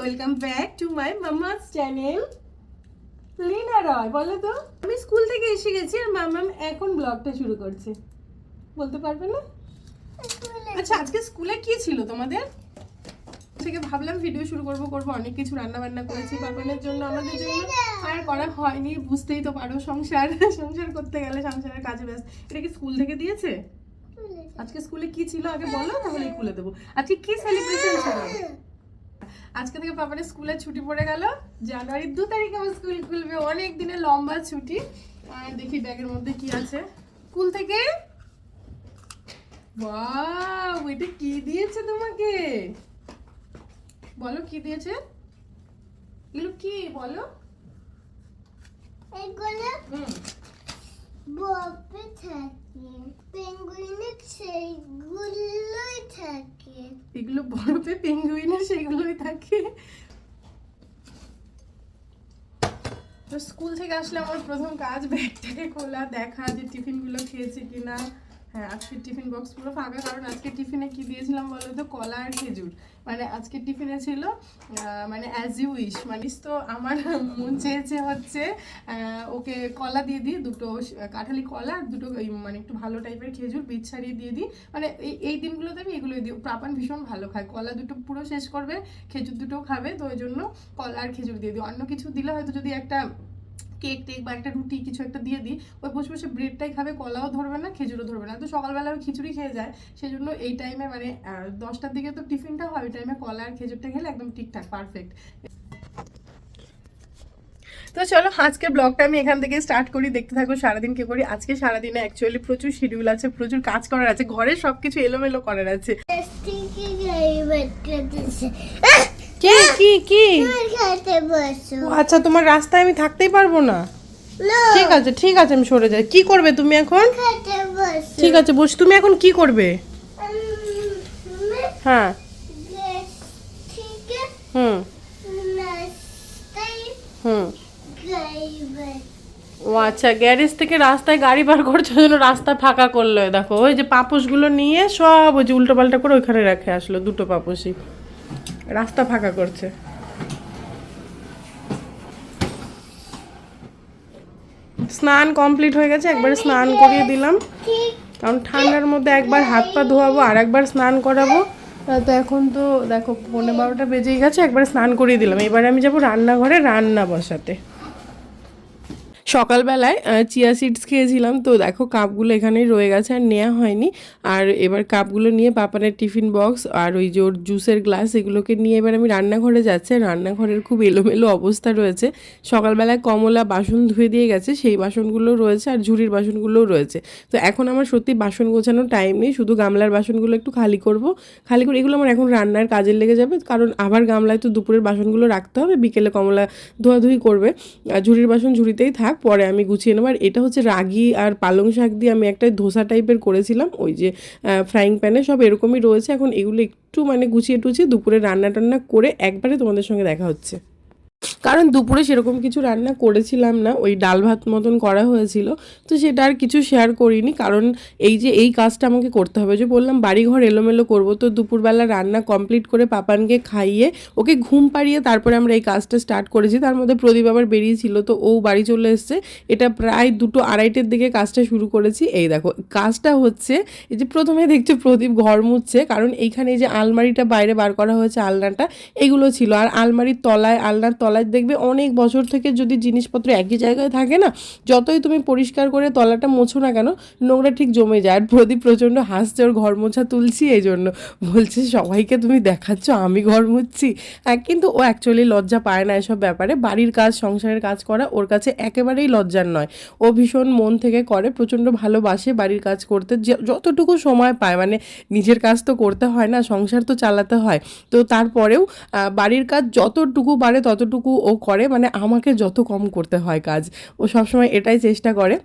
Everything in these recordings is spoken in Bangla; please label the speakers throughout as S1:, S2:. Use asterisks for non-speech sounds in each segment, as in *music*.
S1: Welcome back to my mama's channel Lina Roy বলো তো? আমি স্কুল থেকে এসে গেছি আর মামাম এখন ব্লগটা শুরু করছে। বলতে পারবে না? আচ্ছা আজকে স্কুলে কি ছিল তোমাদের? থেকে ভাবলাম ভিডিও শুরু করব করব অনেক কিছু রান্না বান্না করেছি পাপানের জন্য আমাদের জন্য। আর করা হয়নি বুঝতেই তো পারো সংসার সংসার করতে গেলে সংসারের কাজে ব্যস্ত। এটা কি স্কুল থেকে দিয়েছে? আজকে স্কুলে কি ছিল আগে বলো তাহলে খুলে দেবো। আজকে কি সেলিব্রেশন ছিল? আজকে থেকে পাপানের স্কুলের ছুটি পড়ে গেল। জানুয়ারির দু তারিখে আমার স্কুল খুলবে। অনেক দিনের লম্বা ছুটি। দেখি ব্যাগের মধ্যে কি আছে। স্কুল থেকে? ওয়াও এটা কি দিয়েছে তোমাকে? বলো কি দিয়েছে? এগুলো কি বলো?
S2: এগুলো
S1: হুম।
S2: বপে থাকে। পেঙ্গুইনে সেইগুলোই থাকে
S1: এগুলো বরফে পেঙ্গুইনে সেগুলোই থাকে। তো স্কুল থেকে আসলে আমার প্রথম কাজ ব্যাগটাকে খোলা, দেখা যে টিফিনগুলো খেয়েছে কিনা। হ্যাঁ আজকে টিফিন বক্স পুরো ফাঁকা, কারণ আজকে টিফিনে কি দিয়েছিলাম বলো তো? কলা আর খেজুর। মানে আজকে টিফিনে ছিল মানে অ্যাজ ইউ উইশ মানিস তো? আমার মন চেয়েছে হচ্ছে ওকে কলা দিয়ে দিই, দুটো কাঁঠালি কলা আর দুটো মানে একটু ভালো টাইপের খেজুর বীজ ছাড়িয়ে দিয়ে দিই। মানে এই এই দিনগুলোতে আমি এগুলোই দিই। প্রাপান ভীষণ ভালো খায়। কলা দুটো পুরো শেষ করবে, খেজুর দুটো খাবে, তো ওই জন্য কলা আর খেজুর দিয়ে দিই। অন্য কিছু দিলে হয়তো যদি একটা কেক টেক বা একটা রুটি কিছু একটা দিয়ে দিই, ওই বসে বসে ব্রেডটাই খাবে, কলাও ধরবে না, খেজুরও ধরবে না। তো সকালবেলা খিচুড়ি খেয়ে যায় সেই জন্য এই টাইমে মানে দশটার দিকে তো টিফিনটা হয়, ওই টাইমে কলা আর খেজুরটা খেলে একদম ঠিকঠাক পারফেক্ট তো চলো আজকে ব্লগটা আমি এখান থেকে স্টার্ট করি। দেখতে থাকো, সারাদিন কে করি? আজকে সারাদিনে অ্যাকচুয়ালি প্রচুর শিডিউল আছে, প্রচুর কাজ করার আছে, ঘরে সবকিছু এলোমেলো করার আছে। কি? কি কি? আচ্ছা তোমার রাস্তায় আমি থাকতেই পারব না? ঠিক আছে ঠিক আছে আমি সরে যাই। কি করবে তুমি এখন? ঠিক আছে বস। তুমি এখন কি করবে? হ্যাঁ। হুম। হুম। ও আচ্ছা গ্যারেজ থেকে রাস্তায় গাড়ি বার করছে জন্য রাস্তা ফাঁকা করল দেখো। ওই যে পাপোশগুলো নিয়ে সব ওই যে উল্টো পাল্টা করে ওইখানে রেখে আসলো দুটো পাপোশই। রাস্তা ফাঁকা করছে। স্নান কমপ্লিট হয়ে গেছে, একবার স্নান করিয়ে দিলাম। কারণ ঠান্ডার মধ্যে একবার হাত পা ধোয়াবো, আর একবার স্নান করাবো। তা এখন তো দেখো পনেরো বারোটা বেজেই গেছে, একবার স্নান করিয়ে দিলাম। এবারে আমি যাব রান্নাঘরে রান্না বসাতে। সকালবেলায় চিয়া সিডস খেয়েছিলাম। তো দেখো, কাপগুলো এখানেই রয়ে গেছে আর নেওয়া হয়নি। আর এবার কাপগুলো নিয়ে পাপানের টিফিন বক্স আর ওই যে জুসের গ্লাস এগুলোকে নিয়ে এবার আমি রান্নাঘরে যাচ্ছি। রান্নাঘরের খুব এলোমেলো অবস্থা রয়েছে। সকালবেলায় কমলা বাসন ধুয়ে দিয়ে গেছে, সেই বাসনগুলো রয়েছে আর ঝুড়ির বাসনগুলোও রয়েছে। তো এখন আমার সত্যি বাসন গোছানোর টাইম নেই, শুধু গামলার বাসনগুলো একটু খালি করব। খালি করে এগুলো আমার এখন রান্নার কাজে লেগে যাবে, কারণ আবার গামলায় তো দুপুরের বাসনগুলো রাখতে হবে, বিকেলে কমলা ধোয়াধুয়ি করবে। আর ঝুড়ির বাসন ঝুড়িতেই থাক। পরে আমি গুছিয়ে নেব। আর এটা হচ্ছে রাগি আর পালং শাক দিয়ে আমি একটা ধোসা টাইপের করেছিলাম। ওই যে ফ্রাইং প্যানে সব এরকমই রয়েছে। এখন এগুলো একটু মানে গুছিয়ে টুছিয়ে দুপুরে রান্না টান্না করে একবারে তোমাদের সঙ্গে দেখা হচ্ছে। কারণ দুপুরে সেরকম কিছু রান্না করেছিলাম না, ওই ডাল ভাত মতন করা হয়েছিল, তো সেটা আর কিছু শেয়ার করিনি, কারণ এই যে এই কাজটা আমাকে করতে হবে, যে বললাম বাড়িঘর এলোমেলো করব, তো দুপুরবেলা রান্না কমপ্লিট করে পাপানকে খাইয়ে ওকে ঘুম পাড়িয়ে তারপরে আমরা এই কাজটা স্টার্ট করেছি, তার মধ্যে প্রদীপ আবার বেরিয়েছিল, তো ও বাড়ি চলে এসছে, এটা প্রায় দুটো আড়াইটের দিকে কাজটা শুরু করেছি, এই দেখো, কাজটা হচ্ছে, এই যে প্রথমে দেখছ প্রদীপ ঘর মুছছে, কারণ এইখানে এই যে আলমারিটা বাইরে বার করা হয়েছে, আলনাটা, এগুলো ছিল, আর আলমারির তলায়, আলনার তলায় দেখবে অনেক বছর থেকে যদি জিনিসপত্র একই জায়গায় থাকে না যতই তুমি পরিষ্কার করে তলাটা মোছো না কেন নোংরা ঠিক জমে যায়। আর প্রদীপ প্রচণ্ড হাসছে ওর ঘর মোছা তুলছি এই জন্য বলছে সবাইকে তুমি দেখাচ্ছ আমি ঘর মুছছি। হ্যাঁ, কিন্তু ও অ্যাকচুয়ালি লজ্জা পায় না এসব ব্যাপারে। বাড়ির কাজ সংসারের কাজ করা ওর কাছে একেবারেই লজ্জার নয়। ও ভীষণ মন থেকে করে প্রচণ্ড ভালোবাসে বাড়ির কাজ করতে। যতটুকু সময় পায় মানে নিজের কাজ তো করতে হয় না সংসার তো চালাতে হয়। তো তারপরেও বাড়ির কাজ যতটুকু পারে ততটুকু ও করে মানে আমাকে যত কম করতে হয় কাজ। ও সবসময় এটাই চেষ্টা করে।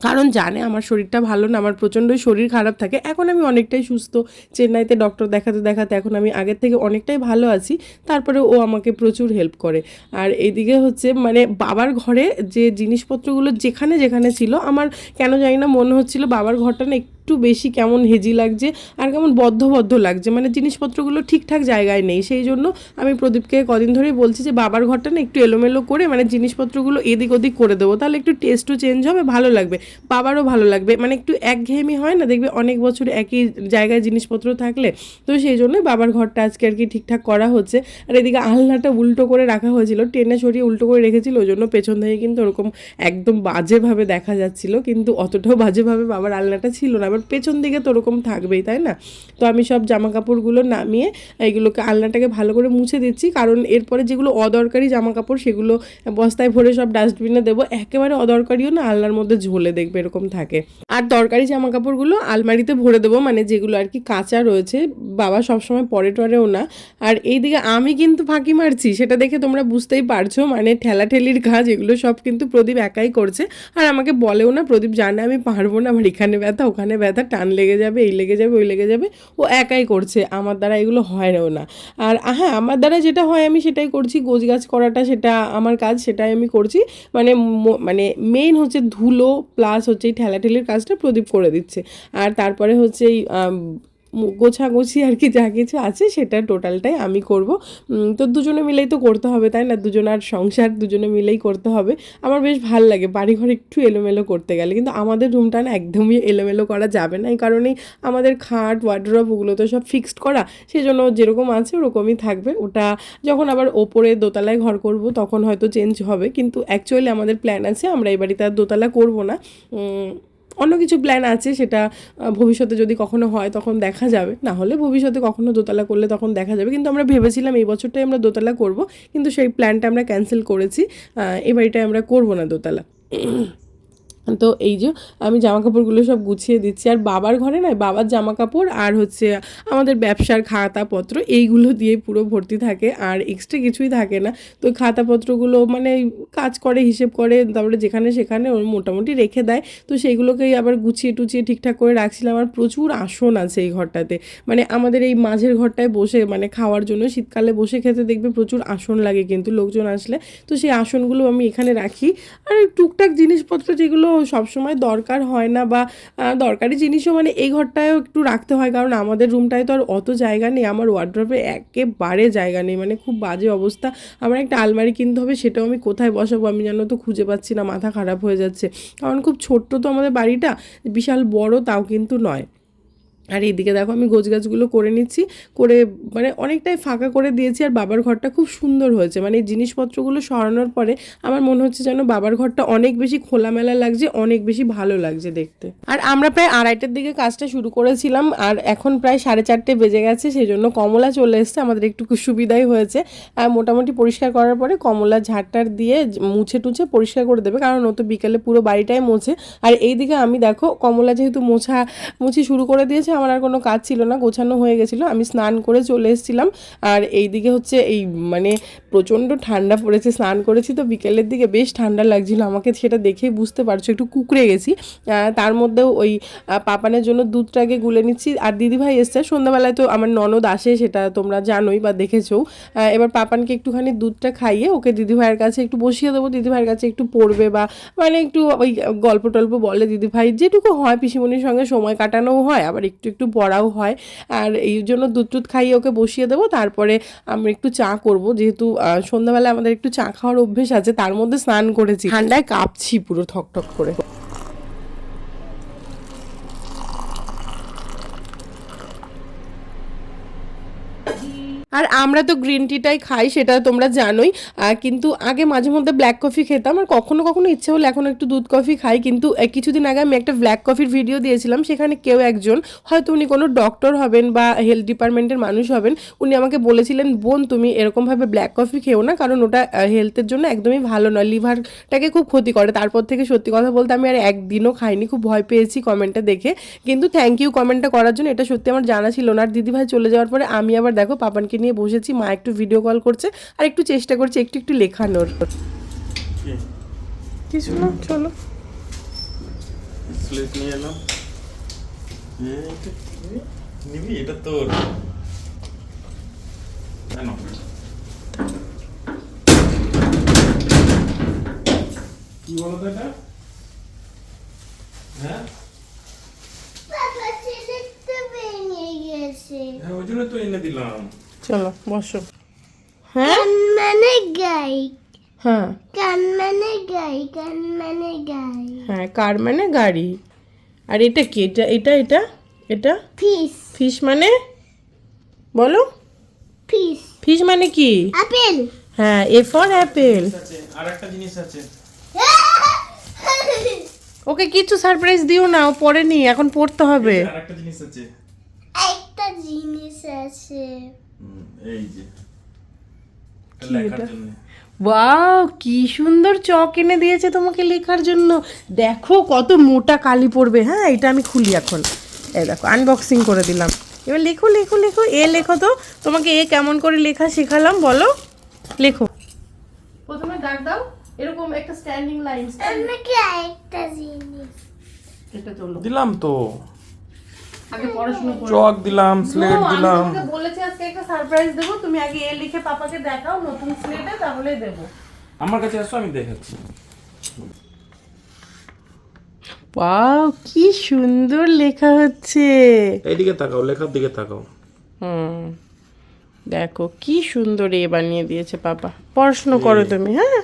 S1: কারণ জানে আমার শরীরটা ভালো না, আমার প্রচণ্ডই শরীর খারাপ থাকে। এখন আমি অনেকটাই সুস্থ। চেন্নাইতে ডক্টর দেখাতে দেখাতে এখন আমি আগের থেকে অনেকটাই ভালো আছি। তারপরে ও আমাকে প্রচুর হেল্প করে। আর এইদিকে হচ্ছে মানে বাবার ঘরে যে জিনিসপত্রগুলো যেখানে যেখানে ছিল, আমার কেন জানি না মনে হচ্ছিল বাবার ঘরটা না একটু বেশি কেমন হেজি লাগছে আর কেমন বদ্ধ বদ্ধ লাগছে। মানে জিনিসপত্রগুলো ঠিকঠাক জায়গায় নেই। সেই জন্য আমি প্রদীপকে কদিন ধরেই বলছি যে, বাবার ঘরটা না একটু এলোমেলো করে মানে জিনিসপত্রগুলো এদিক ওদিক করে দেবো। তাহলে একটু টেস্টও চেঞ্জ হবে, ভালো লাগবে। বাবারও ভালো লাগবে। মানে একটু একঘেয়েমি হয় না? দেখবে অনেক বছর একই জায়গায় জিনিসপত্র থাকলে। তো সেই জন্য বাবার ঘরটা আজকে আর কি ঠিকঠাক করা হচ্ছে। আর এদিকে আলনাটা উল্টো করে রাখা হয়েছিল। টেনে সরিয়ে উল্টো করে রেখেছিল। ওই জন্য পেছন থেকে কিন্তু ওরকম একদম বাজেভাবে দেখা যাচ্ছিল। কিন্তু অতটাও বাজেভাবে বাবার আলনাটা ছিল না। আবার পেছন দিকে তো ওরকম থাকবেই, তাই না? তো আমি সব জামা কাপড়গুলো নামিয়ে এইগুলোকে আলনাটাকে ভালো করে মুছে দিচ্ছি। কারণ এরপরে যেগুলো অদরকারি জামা কাপড় সেগুলো বস্তায় ভরে সব ডাস্টবিনে দেবো। একেবারে অদরকারিও না, আলনার মধ্যে ঝোলে দেখবে এরকম থাকে। আর দরকারি জামা কাপড়গুলো আলমারিতে ভরে দেবো মানে যেগুলো আর কি কাঁচা রয়েছে, বাবা সবসময় পরে টরেও না। আর এইদিকে আমি কিন্তু ফাঁকি মারছি, সেটা দেখে তোমরা বুঝতেই পারছ মানে ঠেলাঠেলির কাজ, এগুলো সব কিন্তু প্রদীপ একাই করছে। আর আমাকে বলেও না, প্রদীপ জানে আমি পারব না, আমার এখানে ব্যথা, ওখানে ব্যথা, টান লেগে যাবে, এই লেগে যাবে, ওই লেগে যাবে, ও একাই করছে, আমার দ্বারা এগুলো হয়ও না। আর হ্যাঁ আমার দ্বারা যেটা হয়, আমি সেটাই করছি গোছ গাছ করাটা সেটা আমার কাজ, সেটাই আমি করছি। মানে মানে মেইন হচ্ছে ধুলো প্লাস হচ্ছে এই ঠেলাঠেলির কাজটা প্রদীপ করে দিচ্ছে। আর তারপরে হচ্ছে এই গোছাগুছি আর কি যা কিছু আছে সেটা টোটালটাই আমি করব। তো দুজনে মিলেই তো করতে হবে, তাই না? দুজন আর সংসার, দুজনে মিলেই করতে হবে। আমার বেশ ভালো লাগে, বাড়িঘর একটু এলোমেলো করতে গেলে। কিন্তু আমাদের রুমটা না একদমই এলোমেলো করা যাবে না, এই কারণেই আমাদের খাট ওয়ার্ড্রপ ওগুলো তো সব ফিক্সড করা। সেই জন্য যেরকম আছে ওরকমই থাকবে। ওটা যখন আবার ওপরে দোতলায় ঘর করব, তখন হয়তো চেঞ্জ হবে। কিন্তু অ্যাকচুয়ালি আমাদের প্ল্যান আছে, আমরা এই বাড়িতে আর দোতলা করব না। অন্য কিছু প্ল্যান আছে, সেটা ভবিষ্যতে যদি কখনো হয় তখন দেখা যাবে। না হলে ভবিষ্যতে কখনো দোতলা করলে তখন দেখা যাবে। কিন্তু আমরা ভেবেছিলাম এই বছরটাই আমরা দোতলা করব, কিন্তু সেই প্ল্যানটা আমরা ক্যান্সেল করেছি। এবারটাই আমরা করব না দোতলা। তো এই যে আমি জামা কাপড়গুলো সব গুছিয়ে দিচ্ছি। আর বাবার ঘরে নয় বাবার জামা কাপড় আর হচ্ছে আমাদের ব্যবসার খাতাপত্র এইগুলো দিয়ে পুরো ভর্তি থাকে আর এক্সট্রা কিছুই থাকে না। তো খাতাপত্রগুলো মানে কাজ করে, হিসেব করে, তারপরে যেখানে সেখানে ওর মোটামুটি রেখে দেয়। তো সেইগুলোকেই আবার গুছিয়ে টুচিয়ে ঠিকঠাক করে রাখছিলাম। আর প্রচুর আসন আছে এই ঘরটাতে। মানে আমাদের এই মাঝের ঘরটায় বসে মানে খাওয়ার জন্য শীতকালে বসে খেতে দেখবে প্রচুর আসন লাগে কিন্তু লোকজন আসলে। তো সেই আসনগুলো আমি এখানে রাখি। আর টুকটাক জিনিসপত্র যেগুলো সবসময় দরকার হয় না বা দরকারি জিনিসও মানে এই ঘরটায়ও একটু রাখতে হয়। কারণ আমাদের রুমটায় তো আর অত জায়গা নেই। আমার ওয়ার্ড্রপে একেবারে জায়গা নেই। মানে খুব বাজে অবস্থা। আমার একটা আলমারি কিনতে হবে, সেটাও আমি কোথায় বসাবো? আমি যেন তো খুঁজে পাচ্ছি না, মাথা খারাপ হয়ে যাচ্ছে। কারণ খুব ছোট্ট তো আমাদের বাড়িটা, বিশাল বড় তাও কিন্তু নয়। আর এইদিকে দেখো আমি গোছ গাছগুলো করে নিচ্ছি, করে মানে অনেকটাই ফাঁকা করে দিয়েছি আর বাবার ঘরটা খুব সুন্দর হয়েছে। মানে এই জিনিসপত্রগুলো সরানোর পরে আমার মনে হচ্ছে যেন বাবার ঘরটা অনেক বেশি খোলামেলা লাগছে, অনেক বেশি ভালো লাগছে দেখতে। আর আমরা প্রায় আড়াইটার দিকে কাজটা শুরু করেছিলাম আর এখন প্রায় সাড়ে চারটে বেজে গেছে সেই জন্য কমলা চলে এসছে, আমাদের একটু সুবিধাই হয়েছে। আর মোটামুটি পরিষ্কার করার পরে কমলা ঝাড়টার দিয়ে মুছে টুছে পরিষ্কার করে দেবে, কারণ ও তো বিকেলে পুরো বাড়িটাই মোছে। আর এইদিকে আমি দেখো, কমলা যেহেতু মোছা, মুছি শুরু করে দিয়েছে আমার আর কোনো কাজ ছিল না, গোছানো হয়ে গেছিল। আমি স্নান করে চলে এসেছিলাম। আর এই দিকে হচ্ছে এই মানে প্রচণ্ড ঠান্ডা পড়েছে, স্নান করেছি তো বিকেলের দিকে বেশ ঠান্ডা লাগছিল। আমাকে সেটা দেখেই বুঝতে পারছ, একটু কুকড়ে গেছি। তার মধ্যেও ওই পাপানের জন্য দুধটাকে গুলে নিচ্ছি। আর দিদিভাই এসছে, সন্ধ্যাবেলায় তো আমার ননদ আসে, সেটা তোমরা জানোই বা দেখেছ। এবার পাপানকে একটুখানি দুধটা খাইয়ে ওকে দিদিভাইয়ের কাছে একটু বসিয়ে দেবো। দিদিভাইয়ের কাছে একটু পড়বে বা মানে একটু ওই গল্প টল্প বলে দিদিভাই। যেটুকু হয়, পিসিমণির সঙ্গে সময় কাটানোও হয়, আবার একটু একটু একটু পড়াও হয়। আর এই জন্য দুধ টুধ খাইয়ে ওকে বসিয়ে দেবো। তারপরে আমরা একটু চা করব। যেহেতু সন্ধ্যাবেলা আমাদের একটু চা খাওয়ার অভ্যেস আছে, তার মধ্যে স্নান করেছি। ঠান্ডায় কাঁপছি পুরো ঠক ঠক করে। আর আমরা তো গ্রিন টিটাই খাই, সেটা তোমরা জানোই। কিন্তু আগে মাঝে মধ্যে ব্ল্যাক কফি খেতাম, আর কখনো কখনো ইচ্ছে হলে এখন একটু দুধ কফি খাই। কিন্তু কিছুদিন আগে আমি একটা ব্ল্যাক কফির ভিডিও দিয়েছিলাম, সেখানে কেউ একজন, হয়তো উনি কোনো ডক্টর হবেন বা হেলথ ডিপার্টমেন্টের মানুষ হবেন, উনি আমাকে বলেছিলেন, বোন, তুমি এরকমভাবে ব্ল্যাক কফি খেও না, কারণ ওটা হেলথের জন্য একদমই ভালো নয়। লিভারটাকে খুব ক্ষতি করে। তারপর থেকে সত্যি কথা বলতে আমি আর একদিনও খাইনি, খুব ভয় পেয়েছি কমেন্টটা দেখে। কিন্তু থ্যাংক ইউ কমেন্টটা করার জন্য এটা সত্যি আমার জানা ছিল না। আর দিদিভাই চলে যাওয়ার পরে আমি আবার দেখো, পাপানকে বসেছি মা একটু ভিডিও কল করছে আর একটু চেষ্টা করছে একটু একটু লেখানোর। কিছু না চলো।
S3: স্লেট নিয়ে এলাম। নিবি? এটা তোর। কি বলো তো এটা? হ্যাঁ?
S2: বাবা গেছে।
S3: হ্যাঁ ওই জন্য তো এনে দিলাম।
S1: চলো বসো। হ্যাঁ?
S2: মানে গাই।
S1: হ্যাঁ।
S2: কান মানে গাই কান মানে গাই।
S1: হ্যাঁ কার মানে গাড়ি। আর এটা কি? এটা এটা এটা? এটা?
S2: ফিস
S1: ফিশ মানে? বলো।
S2: ফিস
S1: ফিশ মানে কি?
S2: আপেল
S1: হ্যাঁ এ ফর অ্যাপেল।
S3: আছে আর একটা জিনিস আছে। *laughs*
S1: ওকে কিছু সারপ্রাইজ দিও না ও পড়েনি এখন পড়তে হবে।
S3: আর একটা জিনিস আছে।
S2: একটা জিনিস আছে।
S3: এই যে।
S1: ওয়াও কি সুন্দর চক এনে দিয়েছে তোমাকে লেখার জন্য। দেখো কত মোটা কালি পড়বে হ্যাঁ? এটা আমি খুলি এখন। এই দেখো আনবক্সিং করে দিলাম। এবার লেখো লেখো লেখো। এ লেখো তো তোমাকে এ কেমন করে লেখা শেখালাম বলো। লেখো। প্রথমে দাগ দাও এরকম একটা স্ট্যান্ডিং লাইন
S2: আমাকে আরেকটা জিনিস।
S1: এটা চলো
S3: দিলাম তো। চক দিলাম স্লেট দিলাম।
S1: তোমাকে বলেছি আজকে একটা সারপ্রাইজ দেবো। তুমি আগে এ লিখে পাপাকে দেখাও নতুন স্লেটে তাহলে দেবো।
S3: আমার কাছে আসো আমি দেখাচ্ছি।
S1: ওয়াও কি সুন্দর লেখা হচ্ছে।
S3: এইদিকে তাকাও লেখার দিকে তাকাও।
S1: হুম দেখো কি সুন্দর এ বানিয়ে দিয়েছে পাপা। পড়াশুনো করো তুমি হ্যাঁ?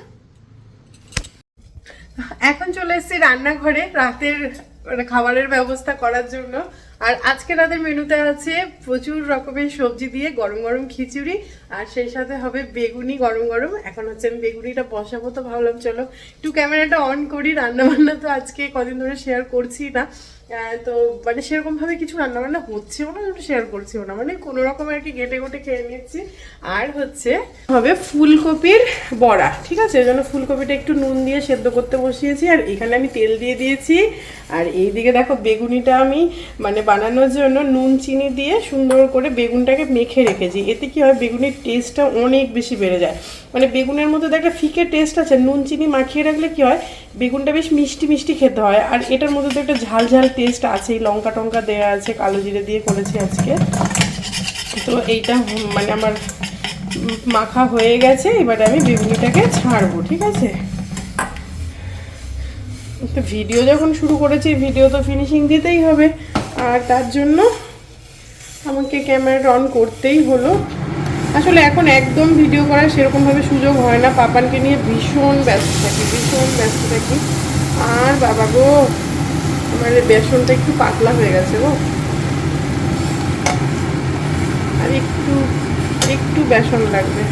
S1: এখন চলে এসেছি রান্নাঘরে রাতের মানে খাবারের ব্যবস্থা করার জন্য। আর আজকে তাদের মেনুতে আছে প্রচুর রকমের সবজি দিয়ে গরম গরম খিচুড়ি, আর সেই সাথে হবে বেগুনি গরম গরম। এখন হচ্ছে আমি বেগুনিটা বসাবো তো ভাবলাম, চলো একটু ক্যামেরাটা অন করি। রান্নাবান্না তো আজকে কদিন ধরে শেয়ার করছি না। তো মানে সেরকম ভাবে কিছু রান্না বান্না হচ্ছেও না শেয়ার করছিও না। মানে কোনো রকম আর কি গেটে গোটে খেয়ে নিচ্ছি আর হচ্ছে হবে ফুলকপির বড়া, ঠিক আছে? ওই জন্য ফুলকপিটা একটু নুন দিয়ে সেদ্ধ করতে বসিয়েছি, আর এখানে আমি তেল দিয়ে দিয়েছি। আর এইদিকে দেখো বেগুনিটা আমি মানে বানানোর জন্য নুন, চিনি দিয়ে সুন্দর করে বেগুনটাকে মেখে রেখেছি। এতে কি হয়, বেগুনির টেস্টটা অনেক বেশি বেড়ে যায়। মানে বেগুনের মধ্যে তো একটা ফিকে টেস্ট আছে, নুন, চিনি মাখিয়ে রাখলে কি হয়? বেগুনটা বেশ মিষ্টি মিষ্টি খেতে হয়। আর এটার মধ্যে তো একটা ঝাল ঝাল টেস্ট আছেই, লঙ্কা টঙ্কা দেওয়া আছে, কালো জিরে দিয়ে করেছি আজকে। তো এইটা মানে আমার মাখা হয়ে গেছে, এবারে আমি বেগুনিটাকে ছাড়বো, ঠিক আছে? তো ভিডিও যখন শুরু করেছি, ভিডিও তো ফিনিশিং দিতেই হবে। আর তার জন্য আমাকে ক্যামেরাটা অন করতেই হলো। আসলে এখন একদম ভিডিও করার সেরকমভাবে সুযোগ হয় না। পাপানকে নিয়ে ভীষণ ব্যস্ত থাকি, ভীষণ ব্যস্ত থাকি। আর বাবা গো, আমার বেসনটা একটু পাতলা হয়ে গেছে গো। আর একটু একটু বেসন লাগবে।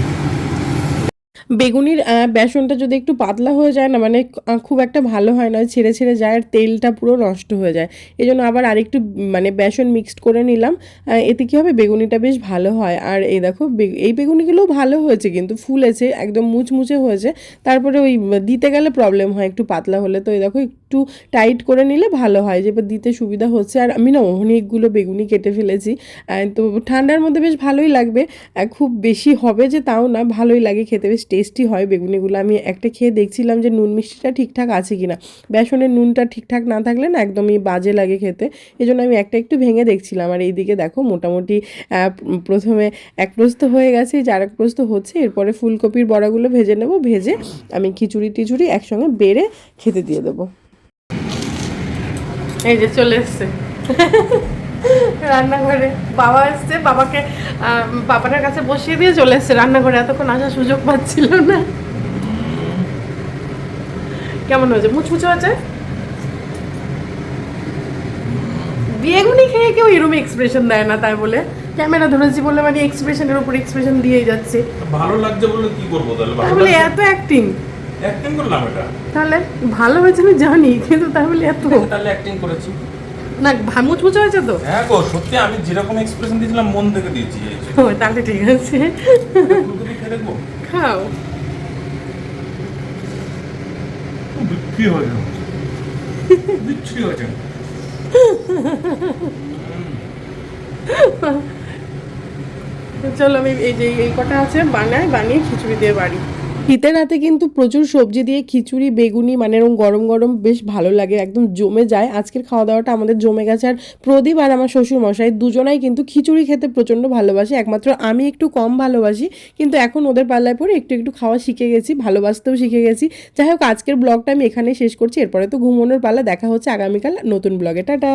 S1: বেগুনির বেসনটা যদি একটু পাতলা হয়ে যায় না মানে খুব একটা ভালো হয় না, ছেড়ে ছেড়ে যায় আর তেলটা পুরো নষ্ট হয়ে যায়। এই জন্য আবার আরেকটু মানে বেসন মিক্সড করে নিলাম। এতে কী হবে? বেগুনিটা বেশ ভালো হয়। আর এই দেখো এই বেগুনিগুলোও ভালো হয়েছে, কিন্তু ফুলেছে, একদম মুচমুচে হয়েছে। তারপরে ওই, দিতে গেলে প্রবলেম হয় একটু পাতলা হলে। তো এই দেখো একটু টাইট করে নিলে ভালো হয়, যে দিতে সুবিধা হচ্ছে। আর আমি না অনেকগুলো বেগুনি কেটে ফেলেছি তো ঠান্ডার মধ্যে বেশ ভালোই লাগবে। খুব বেশি হবে যে তাও না, ভালোই লাগে খেতে, বেশ টেস্টি হয় বেগুনিগুলো। আমি একটা খেয়ে দেখছিলাম যে নুন মিষ্টিটা ঠিকঠাক আছে কি না বেসনের নুনটা ঠিকঠাক না থাকলে না একদমই বাজে লাগে খেতে। এই জন্য আমি একটা একটু ভেঙে দেখছিলাম। আর এইদিকে দেখো মোটামুটি প্রথমে এক প্রস্ত হয়ে গেছে যে আর এক প্রস্ত হচ্ছে। এরপরে ফুলকপির বড়াগুলো ভেজে নেব, ভেজে আমি খিচুড়ি টিচুড়ি একসঙ্গে বেড়ে খেতে দিয়ে দেবো। এই যে চলে এসছে। রান্নাঘরে বাবা এসছে বাবাকে বাবার কাছে বসিয়ে দিয়ে চলে এসছে। রান্নাঘরে এতক্ষণ আসার সুযোগ পাচ্ছিল না। কেমন হয়েছে? মুচমুচে হয়েছে? বেগুনি খেয়ে কেউ এরকম এক্সপ্রেশন দেয় না তাই বলে। ক্যামেরা ধরেছি বলে মানে এক্সপ্রেশনের উপর এক্সপ্রেশন দিয়েই যাচ্ছে।
S3: ভালো লাগছে বলে কি করব তাহলে?
S1: এত অ্যাক্টিং
S3: অ্যাক্টিং করলাম এটা।
S1: তাহলে ভালো হয়েছে আমি জানি কিন্তু তাহলে এত।
S3: তাহলে অ্যাক্টিং করেছি।
S1: না ভা- মুচমুচে হয়েছে তো?
S3: হ্যাঁ গো সত্যি আমি যেরকম এক্সপ্রেশন দিয়েছিলাম মন থেকে দিয়েছি
S1: ও তাহলে ঠিক আছে। খাও।
S3: বিক্রি হয়ে যাবে। বিক্রি হয়ে যাবে।
S1: চলো আমি এই যে এই কটা আছে বানাই বানিয়ে খিচুড়ি দিয়ে বাড়ি। শীতের রাতে কিন্তু প্রচুর সবজি দিয়ে খিচুড়ি, বেগুনি মানে এরকম গরম গরম বেশ ভালো লাগে, একদম জমে যায়। আজকের খাওয়া দাওয়াটা আমাদের জমে গেছে আর প্রদীপ আর আমার শ্বশুর মশাই দুজনাই কিন্তু খিচুড়ি খেতে প্রচণ্ড ভালোবাসে। একমাত্র আমি একটু কম ভালোবাসি, কিন্তু এখন ওদের পাল্লায় পরে একটু একটু খাওয়া শিখে গেছি, ভালোবাসতেও শিখে গেছি। যাই হোক, আজকের ব্লগটা আমি এখানেই শেষ করছি, এরপরে তো ঘুমানোর পালা, দেখা হচ্ছে আগামীকাল নতুন ব্লগে। টাটা!